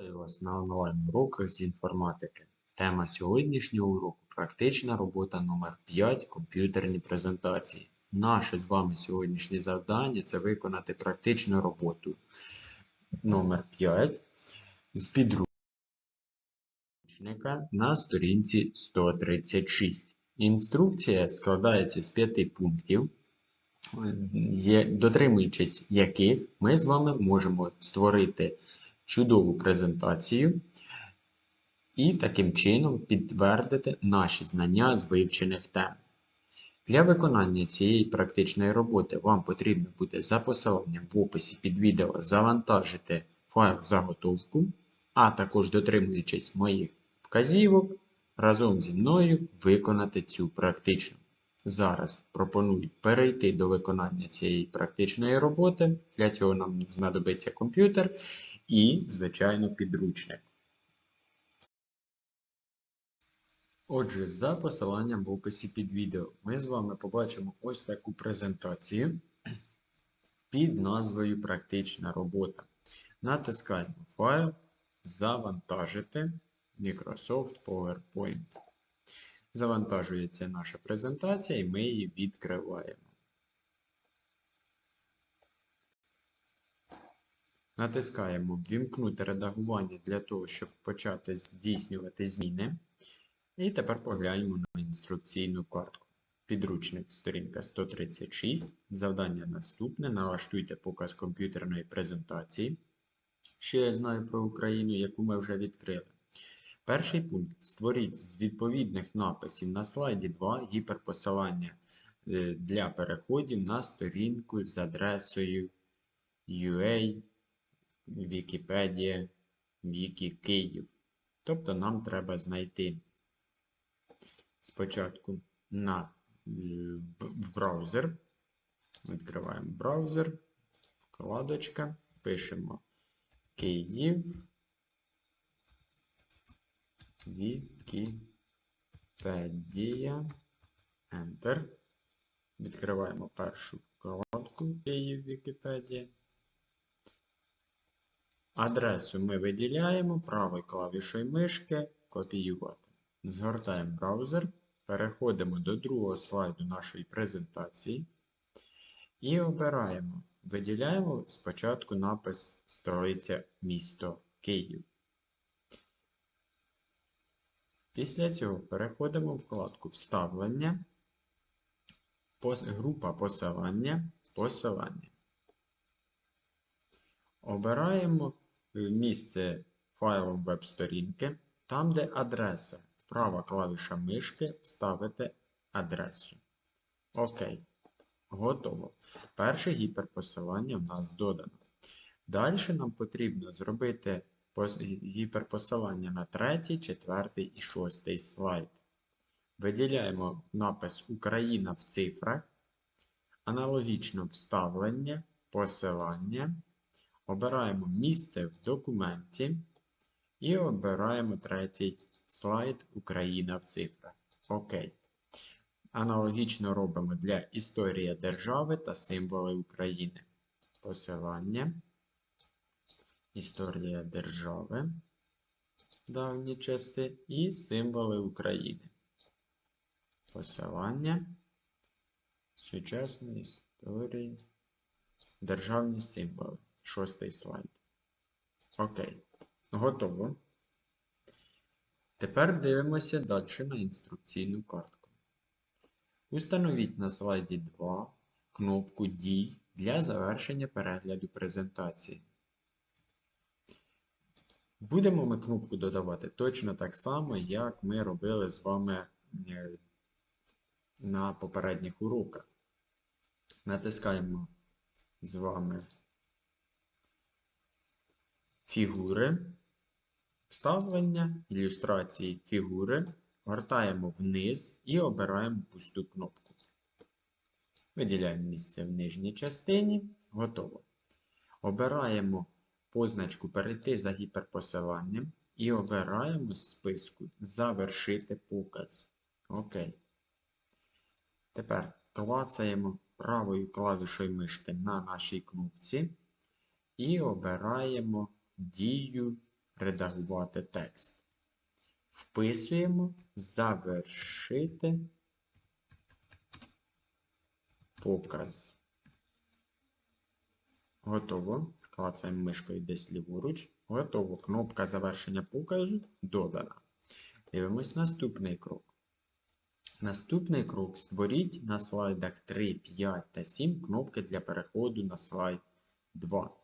Вітаю вас на онлайн-уроках з інформатики. Тема сьогоднішнього уроку практична робота номер 5 комп'ютерні презентації. Наше з вами сьогоднішнє завдання це виконати практичну роботу номер 5 з підручника на сторінці 136. Інструкція складається з п'яти пунктів, дотримуючись яких ми з вами можемо створити чудову презентацію і таким чином підтвердити наші знання з вивчених тем. Для виконання цієї практичної роботи вам потрібно буде за посиланням в описі під відео завантажити файл заготовку, а також дотримуючись моїх вказівок, разом зі мною виконати цю практичну. Зараз пропоную перейти до виконання цієї практичної роботи. Для цього нам знадобиться комп'ютер і, звичайно, підручник. Отже, за посиланням в описі під відео ми з вами побачимо ось таку презентацію під назвою Практична робота. Натискаємо Файл, Завантажити Microsoft PowerPoint. Завантажується наша презентація і ми її відкриваємо. Натискаємо Ввімкнути редагування для того, щоб почати здійснювати зміни. І тепер поглянемо на інструкційну картку. Підручник, сторінка 136. Завдання наступне. Налаштуйте показ комп'ютерної презентації. Що я знаю про Україну, яку ми вже відкрили. Перший пункт. Створіть з відповідних написів на слайді 2 гіперпосилання е, для переходів на сторінку з адресою UA, Wiki Київ. Тобто нам треба знайти спочатку на, в браузер. Відкриваємо браузер, вкладочка, пишемо Київ. Вікіпедія. Enter. Відкриваємо першу вкладку Київ Вікіпедія. Адресу ми виділяємо правою клавішою мишки копіювати. Згортаємо браузер, переходимо до другого слайду нашої презентації і обираємо. Виділяємо спочатку напис столиця місто Київ. Після цього переходимо в вкладку Вставлення, група посилання, посилання. Обираємо місце файлом веб-сторінки, там, де адреса. Права клавіша мишки вставити адресу. Окей. Готово. Перше гіперпосилання в нас додано. Далі нам потрібно зробити гіперпосилання на третій, четвертий і шостий слайд. Виділяємо напис Україна в цифрах, аналогічно вставлення, посилання. Обираємо місце в документі і обираємо третій слайд Україна в цифрах. Окей. Аналогічно робимо для Історія держави та символи України. Посилання. Історія держави. Давні часи і символи України. Посилання. Сучасної історії. Державні символи. Шостий слайд. Окей. Готово. Тепер дивимося далі на інструкційну картку. Установіть на слайді 2 кнопку Дій для завершення перегляду презентації. Будемо ми кнопку додавати точно так само, як ми робили з вами е, на попередніх уроках. Натискаємо з вами фігури, вставлення, ілюстрації фігури, гортаємо вниз і обираємо пусту кнопку. Виділяємо місце в нижній частині. Готово. Обираємо позначку Перейти за гіперпосиланням і обираємо з списку Завершити показ. Окей. Тепер клацаємо правою клавішою мишки на нашій кнопці і обираємо дію редагувати текст. Вписуємо завершити показ. Готово. Клацаємо мишкою десь ліворуч. Готово. Кнопка завершення показу додана. Дивимось наступний крок. Наступний крок створіть на слайдах 3, 5 та 7 кнопки для переходу на слайд 2.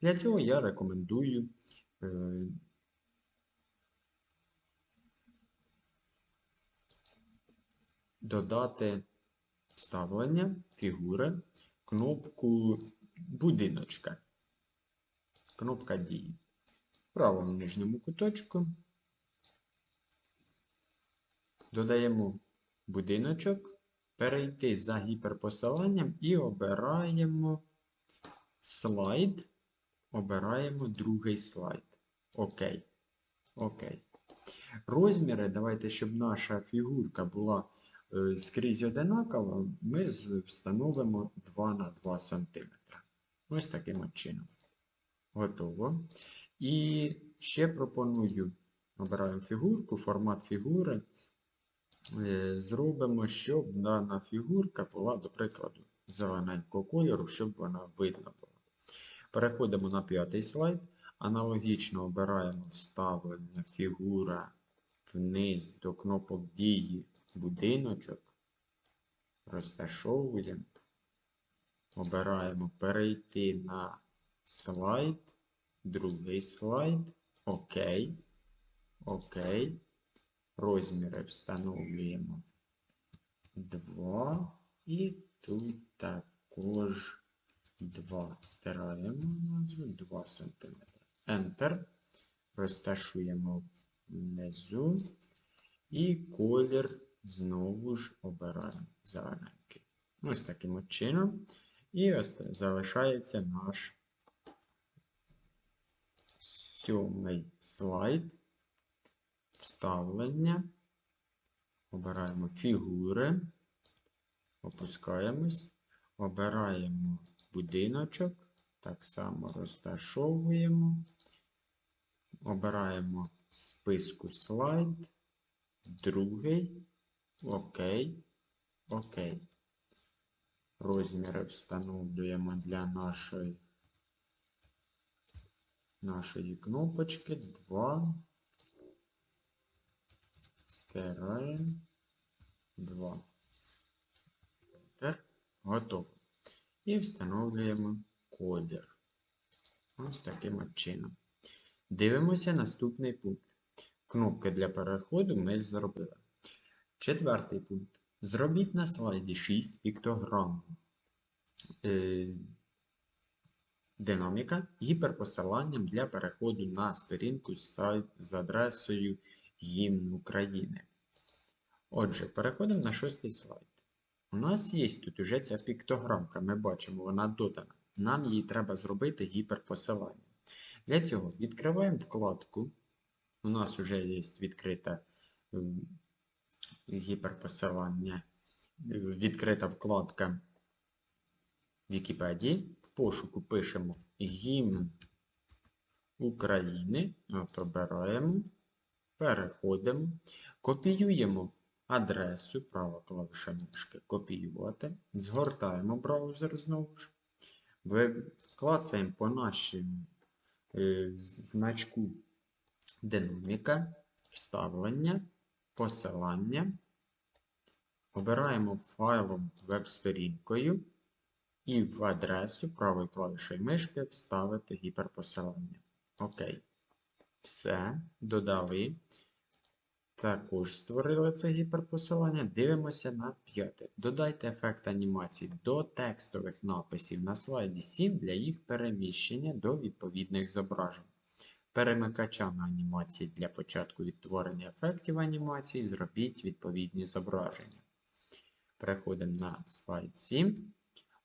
Для цього я рекомендую е, додати вставлення фігури, кнопку будиночка. Кнопка дії. В правому нижньому куточку додаємо будиночок, перейти за гіперпосиланням і обираємо слайд. Обираємо другий слайд. Окей. Окей. Розміри, давайте, щоб наша фігурка була е, скрізь одинакова, ми встановимо 2 на 2 см. Ось таким чином. Готово. І ще пропоную, обираємо фігурку, формат фігури. Е, Зробимо, щоб дана фігурка була, до прикладу, зелененького кольору, щоб вона видна була. Переходимо на п'ятий слайд. Аналогічно обираємо вставлення фігура вниз до кнопок дії будиночок. Розташовуємо. Обираємо перейти на слайд. Другий слайд. ОК. ОК. Розміри встановлюємо 2. І тут також 2. Стираємо назву 2 см. Enter. Розташуємо внизу. І колір знову ж обираємо зелененький. Ось таким чином. І ось залишається наш сьомий слайд. Вставлення. Обираємо фігури. Опускаємось. Обираємо будиночок. Так само розташовуємо. Обираємо списку слайд. Другий. Окей. Окей. Розміри встановлюємо для нашої, нашої кнопочки 2. Стираємо 2. Enter. Готово. І встановлюємо колір. Ось таким от чином. Дивимося наступний пункт. Кнопки для переходу ми зробили. Четвертий пункт. Зробіть на слайді 6 піктограм е, динаміка гіперпосиланням для переходу на сторінку з сайт з адресою гімн України. Отже, переходимо на шостий слайд. У нас є тут уже ця піктограмка, ми бачимо, вона додана. Нам її треба зробити гіперпосилання. Для цього відкриваємо вкладку. У нас вже є відкрита гіперпосилання, е, відкрита вкладка Вікіпедії. В пошуку пишемо гімн України. От обираємо, переходимо, копіюємо адресу, права клавіша мишки копіювати, згортаємо браузер знову ж, клацаємо по нашому е, значку динаміка, вставлення, посилання, обираємо файлом веб-сторінкою і в адресу правою клавішою мишки вставити гіперпосилання. Окей. Все, додали. Також створили це гіперпосилання. Дивимося на п'яте. Додайте ефект анімації до текстових написів на слайді 7 для їх переміщення до відповідних зображень. Перемикачами анімації для початку відтворення ефектів анімації зробіть відповідні зображення. Переходимо на слайд 7.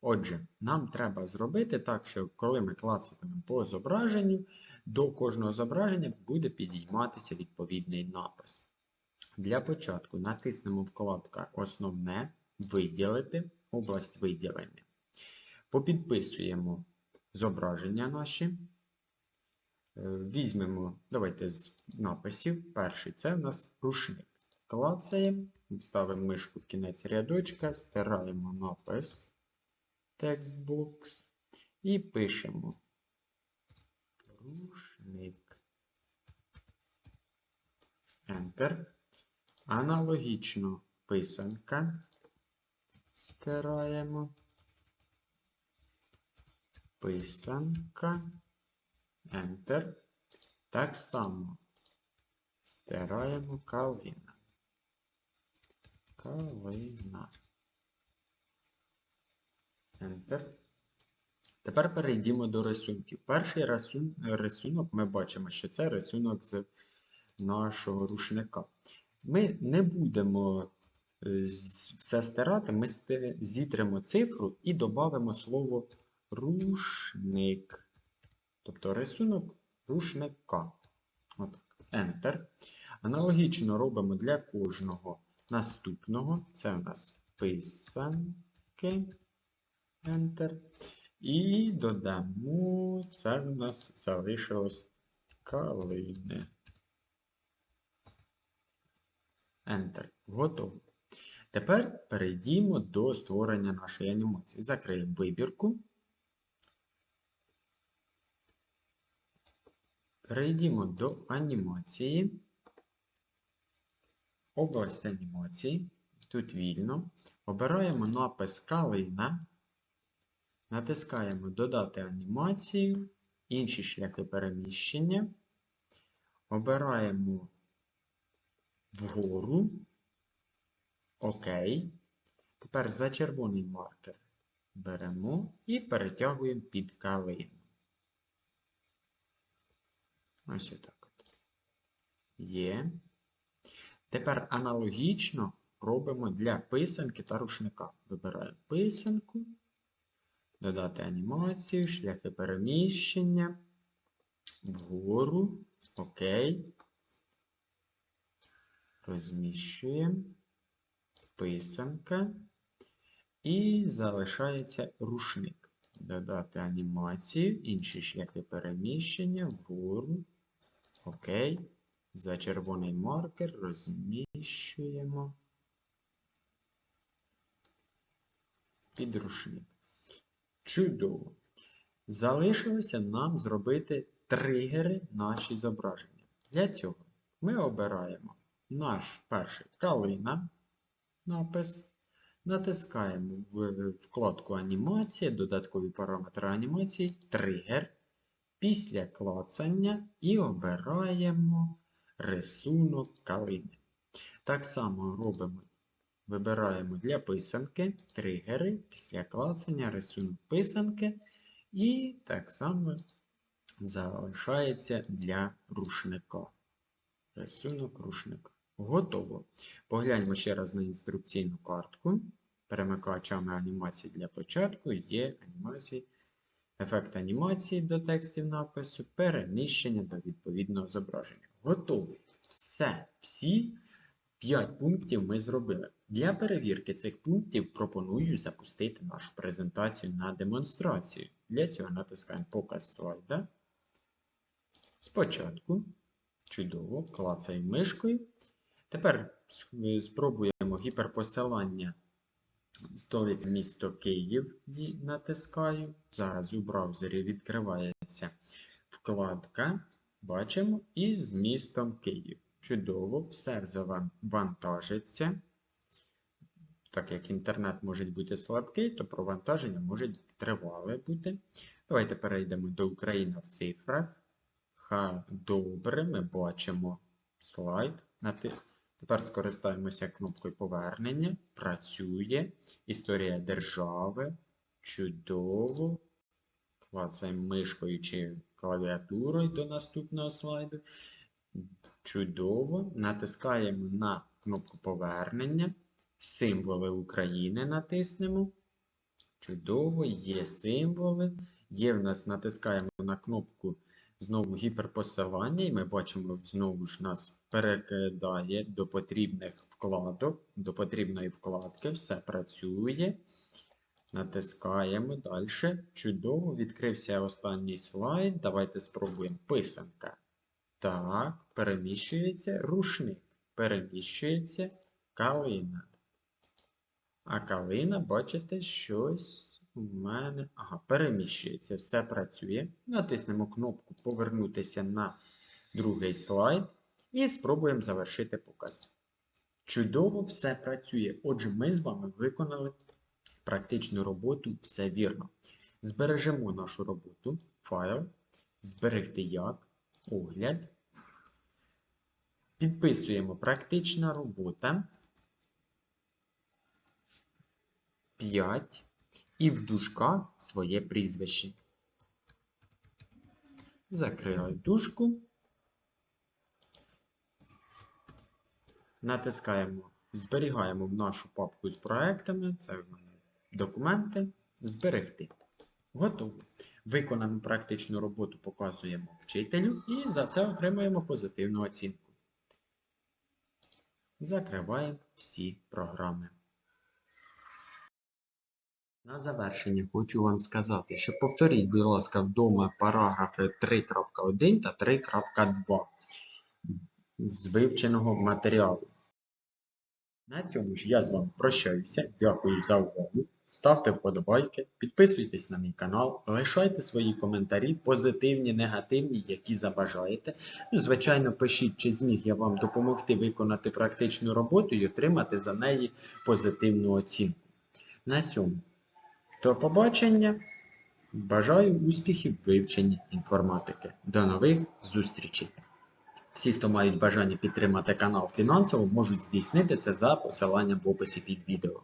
Отже, нам треба зробити так, що коли ми клацатимемо по зображенню, до кожного зображення буде підійматися відповідний напис. Для початку натиснемо вкладка Основне, Виділити, область виділення. Попідписуємо зображення наші. Візьмемо, давайте з написів. Перший це в нас рушник. Клацаємо, ставимо мишку в кінець рядочка, стираємо напис текстбокс і пишемо рушник. Enter. Аналогічно писанка. Стираємо. Писанка. Enter. Так само стираємо калина. Калина. Enter. Тепер перейдімо до рисунків. Перший рисунок ми бачимо, що це рисунок з нашого рушника. Ми не будемо е, все стирати, ми зітремо цифру і додамо слово рушник. Тобто рисунок рушника. Отак. Enter. Аналогічно робимо для кожного наступного. Це у нас писанки. Enter. І додамо, це в нас залишилось калини. Enter. Готово. Тепер перейдімо до створення нашої анімації. Закриємо вибірку. Перейдімо до анімації. Область анімації. Тут вільно. Обираємо напис калина. Натискаємо Додати анімацію, інші шляхи переміщення. Обираємо вгору. ОК. Тепер за червоний маркер беремо і перетягуємо під калину. Ось отак от. Є. Тепер аналогічно робимо для писанки та рушника. Вибираємо писанку. Додати анімацію, шляхи переміщення. Вгору. ОК. Розміщуємо. Писанка. І залишається рушник. Додати анімацію, інші шляхи переміщення. Вгору. ОК. За червоний маркер розміщуємо під рушник. Чудово. Залишилося нам зробити тригери наші зображення. Для цього ми обираємо наш перший калина напис. Натискаємо в вкладку анімація, додаткові параметри анімації, тригер. Після клацання і обираємо рисунок калини. Так само робимо Вибираємо для писанки тригери, після клацання, рисунок писанки. І так само залишається для рушника. Рисунок рушника. Готово. Погляньмо ще раз на інструкційну картку. Перемикачами анімації для початку є анімації, ефект анімації до текстів напису, переміщення до відповідного зображення. Готово. Все. Всі 5 пунктів ми зробили. Для перевірки цих пунктів пропоную запустити нашу презентацію на демонстрацію. Для цього натискаємо Показ слайда. Спочатку. Чудово, клацаємо мишкою. Тепер спробуємо гіперпосилання столиці місто Київ. Натискаю. Зараз у браузері відкривається вкладка. Бачимо і з містом Київ. Чудово, все завантажиться. Так як інтернет може бути слабкий, то провантаження може тривале бути. Давайте перейдемо до України в цифрах. Ха, добре, ми бачимо слайд. Тепер скористаємося кнопкою повернення. Працює. Історія держави. Чудово. Клацаємо мишкою чи клавіатурою до наступного слайду. Чудово. Натискаємо на кнопку повернення. Символи України натиснемо. Чудово, є символи. Є в нас, натискаємо на кнопку знову гіперпосилання, і ми бачимо, знову ж нас перекидає до потрібних вкладок, до потрібної вкладки. Все працює. Натискаємо далі. Чудово, відкрився останній слайд. Давайте спробуємо писанка. Так, переміщується рушник. Переміщується калина. А калина, бачите, щось у мене. Ага, переміщується, все працює. Натиснемо кнопку Повернутися на другий слайд і спробуємо завершити показ. Чудово все працює. Отже, ми з вами виконали практичну роботу все вірно. Збережемо нашу роботу, файл, зберегти як, огляд. Підписуємо практична робота. 5 і в дужках своє прізвище. Закрили дужку. Натискаємо, зберігаємо в нашу папку з проектами. Це в мене документи. Зберегти. Готово. Виконану практичну роботу показуємо вчителю і за це отримуємо позитивну оцінку. Закриваємо всі програми. На завершення хочу вам сказати, що повторіть, будь ласка, вдома параграфи 3.1 та 3.2 з вивченого матеріалу. На цьому ж я з вами прощаюся. Дякую за увагу. Ставте вподобайки, підписуйтесь на мій канал, лишайте свої коментарі, позитивні, негативні, які забажаєте. Ну, звичайно, пишіть, чи зміг я вам допомогти виконати практичну роботу і отримати за неї позитивну оцінку. На цьому. До побачення. Бажаю успіхів в вивченні інформатики. До нових зустрічей! Всі, хто мають бажання підтримати канал фінансово, можуть здійснити це за посиланням в описі під відео.